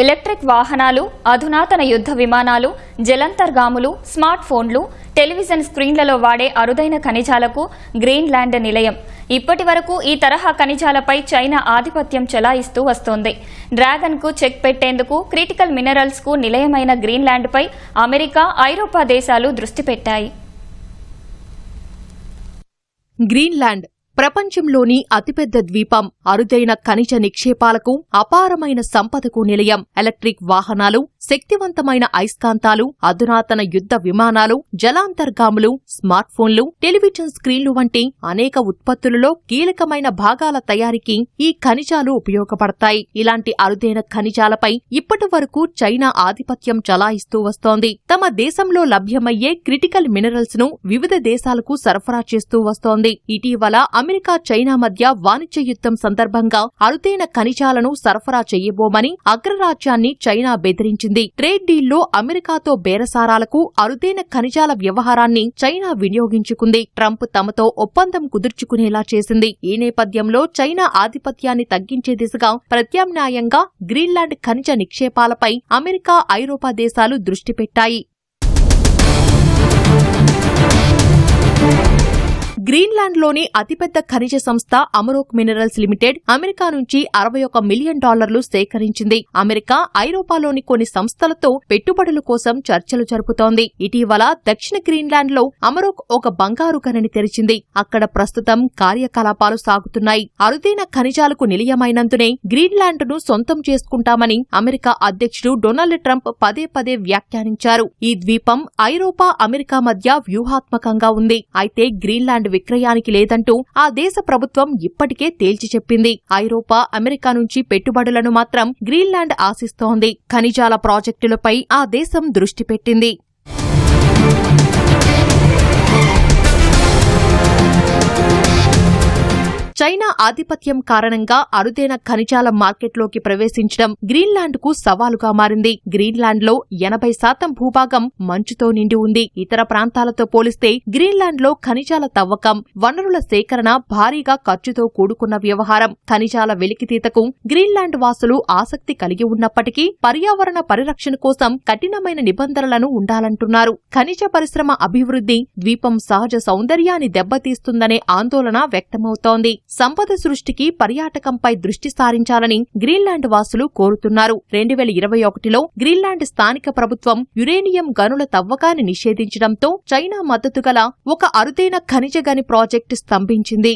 Electric వాహనాలు అధునాతన యుద్ధ విమానాలు జలంతర్గాములు స్మార్ట్ ఫోన్లు టెలివిజన్ స్క్రీన్లలో వాడే అరుదైన ఖనిజాలకు గ్రీన్లాండ్ నిలయం. ఇప్పటి వరకు ఈ తరహా ఖనిజాలపై చైనా ఆధిపత్యం చెలాయిస్తూ వస్తోంది. డ్రాగన్కు చెక్ పెట్టేందుకు క్రిటికల్ మినరల్స్కు నిలయమైన నిలయమైన గ్రీన్లాండ్పై అమెరికా ఐరోపా దేశాలు దృష్టి పెట్టాయి. గ్రీన్లాండ్ ప్రపంచంలోని అతిపెద్ద ద్వీపం అరుదైన ఖనిజ నిక్షేపాలకు అపారమైన సంపదకు నిలయం. ఎలక్ట్రిక్ వాహనాలు శక్తివంతమైన అయస్కాంతాలు అధునాతన యుద్ధ విమానాలు జలాంతర్గాములు స్మార్ట్ ఫోన్లు టెలివిజన్ స్క్రీన్లు వంటి అనేక ఉత్పత్తులలో కీలకమైన భాగాల తయారీకి ఈ ఖనిజాలు ఉపయోగపడతాయి. ఇలాంటి అరుదైన ఖనిజాలపై ఇప్పటి వరకు చైనా ఆధిపత్యం చలాయిస్తూ వస్తోంది. తమ దేశంలో లభ్యమయ్యే క్రిటికల్ మినరల్స్ను వివిధ దేశాలకు సరఫరా చేస్తూ వస్తోంది. ఇటీవల అమెరికా చైనా మధ్య వాణిజ్య యుద్ధం సందర్భంగా అరుదైన ఖనిజాలను సరఫరా చేయబోమని అగ్రరాజ్యాన్ని చైనా బెదిరించింది. ట్రేడ్ డీల్లో అమెరికాతో బేరసారాలకు అరుదైన ఖనిజాల వ్యవహారాన్ని చైనా వినియోగించుకుంది. ట్రంప్ తమతో ఒప్పందం కుదుర్చుకునేలా చేసింది. ఈ నేపథ్యంలో చైనా ఆధిపత్యాన్ని తగ్గించే దిశగా ప్రత్యామ్నాయంగా గ్రీన్లాండ్ ఖనిజ నిక్షేపాలపై అమెరికా ఐరోపా దేశాలు దృష్టి పెట్టాయి. గ్రీన్లాండ్లోని అతిపెద్ద ఖనిజ సంస్థ అమరోక్ మినరల్స్ లిమిటెడ్ అమెరికా నుంచి అరవై ఒక మిలియన్ డాలర్లు సేకరించింది. అమెరికా ఐరోపాలోని కొన్ని సంస్థలతో పెట్టుబడుల కోసం చర్చలు జరుపుతోంది. ఇటీవల దక్షిణ గ్రీన్లాండ్లో అమరోక్ ఒక బంగారు గనిని తెరిచింది. అక్కడ ప్రస్తుతం కార్యకలాపాలు సాగుతున్నాయి. అరుదైన ఖనిజాలకు నిలయమైనందునే గ్రీన్లాండ్ను సొంతం చేసుకుంటామని అమెరికా అధ్యక్షుడు డొనాల్డ్ ట్రంప్ పదే పదే వ్యాఖ్యానించారు. ఈ ద్వీపం ఐరోపా అమెరికా మధ్య వ్యూహాత్మకంగా ఉంది. అయితే గ్రీన్లాండ్ విక్రయానికి లేదంటూ ఆ దేశ ప్రభుత్వం ఇప్పటికే తేల్చి చెప్పింది. ఐరోపా అమెరికా నుంచి పెట్టుబడులను మాత్రం గ్రీన్లాండ్ ఆశిస్తోంది. ఖనిజాల ప్రాజెక్టులపై ఆ దేశం దృష్టి పెట్టింది. చైనా ఆధిపత్యం కారణంగా అరుదైన ఖనిజాల మార్కెట్లోకి ప్రవేశించడం గ్రీన్లాండ్కు సవాలుగా మారింది. గ్రీన్లాండ్లో ఎనభై శాతం భూభాగం మంచుతో నిండి ఉంది. ఇతర ప్రాంతాలతో పోలిస్తే గ్రీన్లాండ్లో ఖనిజాల తవ్వకం వనరుల సేకరణ భారీగా ఖర్చుతో కూడుకున్న వ్యవహారం. ఖనిజాల వెలికితీతకు గ్రీన్లాండ్ వాసులు ఆసక్తి కలిగి ఉన్నప్పటికీ పర్యావరణ పరిరక్షణ కోసం కఠినమైన నిబంధనలను ఉండాలంటున్నారు. ఖనిజ పరిశ్రమ అభివృద్ధి ద్వీపం సహజ సౌందర్యాన్ని దెబ్బతీస్తుందనే ఆందోళన వ్యక్తమవుతోంది. సంపద సృష్టికి పర్యాటకంపై దృష్టి సారించాలని గ్రీన్లాండ్ వాసులు కోరుతున్నారు. రెండు వేల ఇరవై ఒకటిలో గ్రీన్లాండ్ స్థానిక ప్రభుత్వం యురేనియం గనుల తవ్వకాన్ని నిషేధించడంతో చైనా మద్దతు గల ఒక అరుదైన ఖనిజ గని ప్రాజెక్టు స్తంభించింది.